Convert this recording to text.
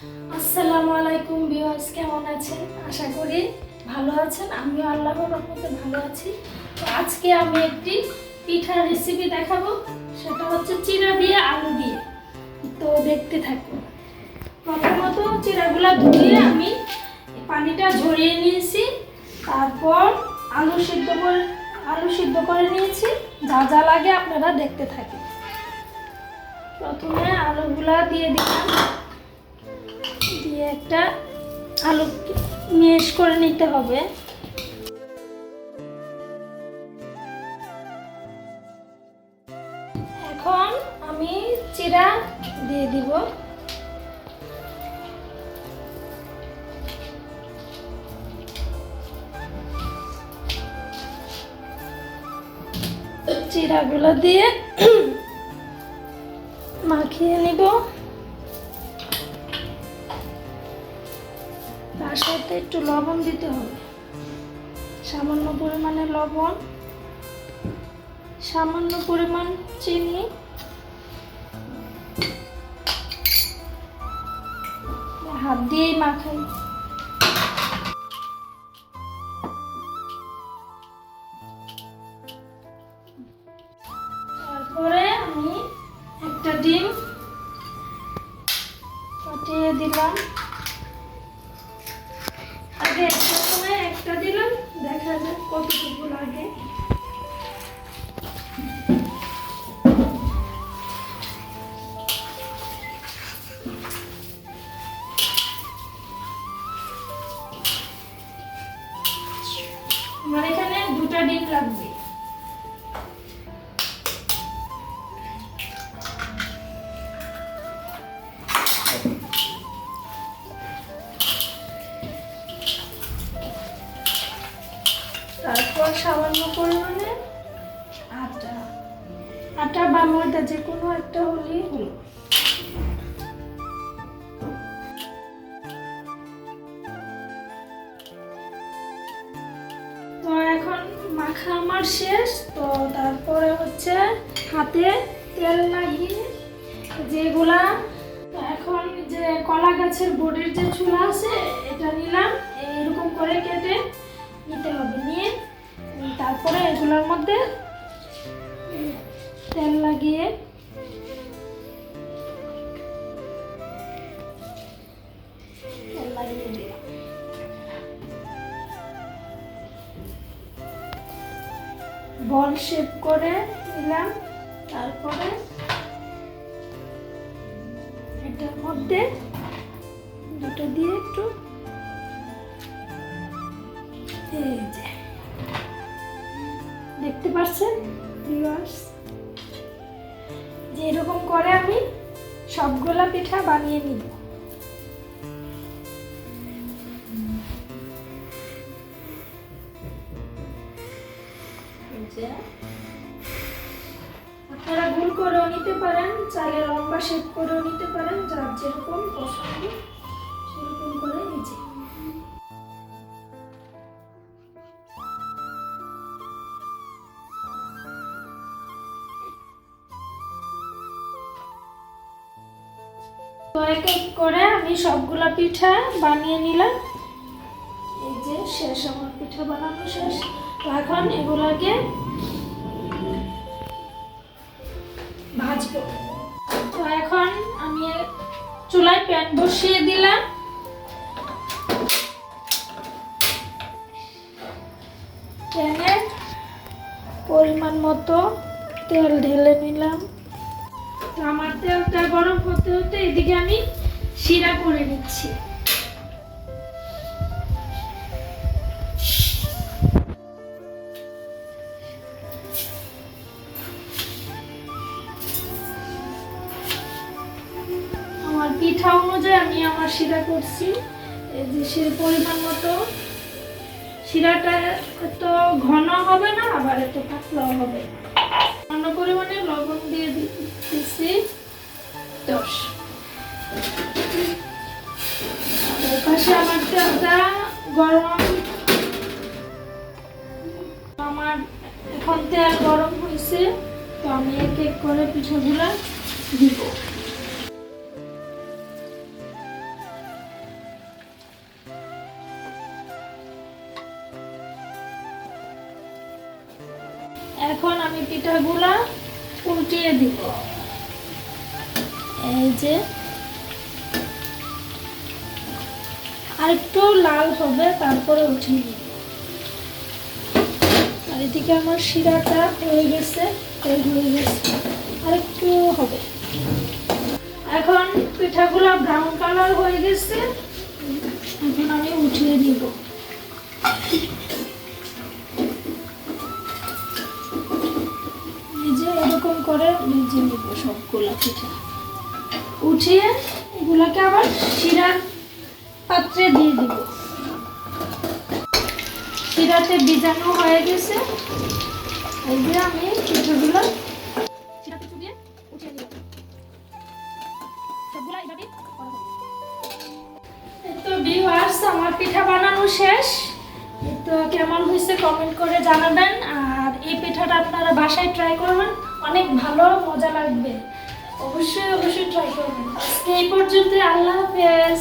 আসসালামু আলাইকুম ভিউয়ার্স, কেমন আছেন? আশা করি ভালো আছেন। আমিও আল্লাহর রহমতে ভালো আছি। তো আজকে আমি একটি পিঠার রেসিপি দেখাবো। সেটা হচ্ছে চিরা দিয়ে আলু দিয়ে। তো দেখতে থাকুন। প্রথমত চিরাগুলা ধুয়ে আমি পানিটা ঝরিয়ে নিয়েছি। তারপর আলু সিদ্ধ করে, আলু সিদ্ধ করে নিয়েছি। যা যা লাগে আপনারা দেখতে থাকুন। প্রথমে আলুগুলা দিয়ে দিলাম। দিয়ে একটা আলু মেশ করে নিতে হবে। এখন আমি চিরা দিয়ে দিব। চিরাগুলো দিয়ে মাখিয়ে নিব। সাথে একটু লবণ দিতে হবে। সামান্য পরিমাণে লবণ, সামান্য পরিমাণ চিনি। হাত দিয়েই মাখাই। তারপরে আমি একটা ডিম ফাটিয়ে দিলাম। যাক কতটুকু লাগে? আমার এখানে দুটা ডিম লাগবে। সামান্য পরিমাণে? আটা। আটা বা ময়দা, যে কোনো একটা হলেই হলো। তো এখন মাখা আমার শেষ। তো তারপরে হচ্ছে হাতে তেল লাগিয়ে যেগুলা এখন যে কলা গাছের বোর্ডের যে চুলা আছে, এটা নিলাম। এরকম করে কেটে নিতে হবে। নিয়ে তারপরে এগুলোর মধ্যে তেল লাগিয়ে দিলাম। বল শেপ করে নিলাম তারপরে এটার মধ্যে দুটো দিয়ে একটু এই যে। দেখতে পাচ্ছেন যে এরকম করে আমি সবগুলা পিঠা বানিয়ে নিব। আপনারা ভুল করেও নিতে পারেন, চাইলে লম্বা শেপ করেও নিতে পারেন, যার যেরকম পছন্দ, সেরকম এক এক করে আমি সবগুলা পিঠা বানিয়ে নিলাম। এই যে শেষ আমার পিঠা বানানো শেষ। এখন এগুলাকে ভাজবো। তো এখন আমি চুলায় প্যান বসিয়ে দিলাম। প্যানে পরিমাণ মতো তেল ঢেলে নিলাম। আমার তেলটা গরম হতে হতে এদিকে আমি শিরা করে নিচ্ছি। আমার পিঠা অনুযায়ী আমি আমার শিরা করছি। যে পরিমাণ মতো। শিরাটা এত ঘন হবে না, আবার এত পাতলাও হবে না। অন্য পরিমাণে লবণ দিয়ে দিচ্ছি দশ। পাশে আমার তেলটা গরম। আমার এখন তেল গরম হয়েছে, তো আমি এক এক করে পিঠাগুলো দিব। এখন আমি পিঠাগুলা উল্টিয়ে দিব। এই যে। আরেকটু লাল হবে, তারপরে উঠিয়ে দিব। আর এদিকে আমার শিরাটা হয়ে গেছে হয়ে গেছে। আরেকটু হবে। এখন পিঠাগুলো ব্রাউন কালার হয়ে গেছে, এখন আমি উঠিয়ে দিব। করে ভেজে নিব সবগুলা পিঠা উঠিয়ে এগুলাকে আবার শিরার পাত্রে দিয়ে দিব। শিরাতে বীজাণু হয়ে গেছে। এই যে আমি পিঠাগুলো আমার পিঠা বানানো শেষ। তো কেমন হয়েছে কমেন্ট করে জানাবেন। আর এই পিঠাটা আপনারা বাসায় ট্রাই করবেন। অনেক ভালো মজা লাগবে। অবশ্যই অবশ্যই ট্রাই করবেন। আজকে এই পর্যন্ত আল্লাহ হাফেজ।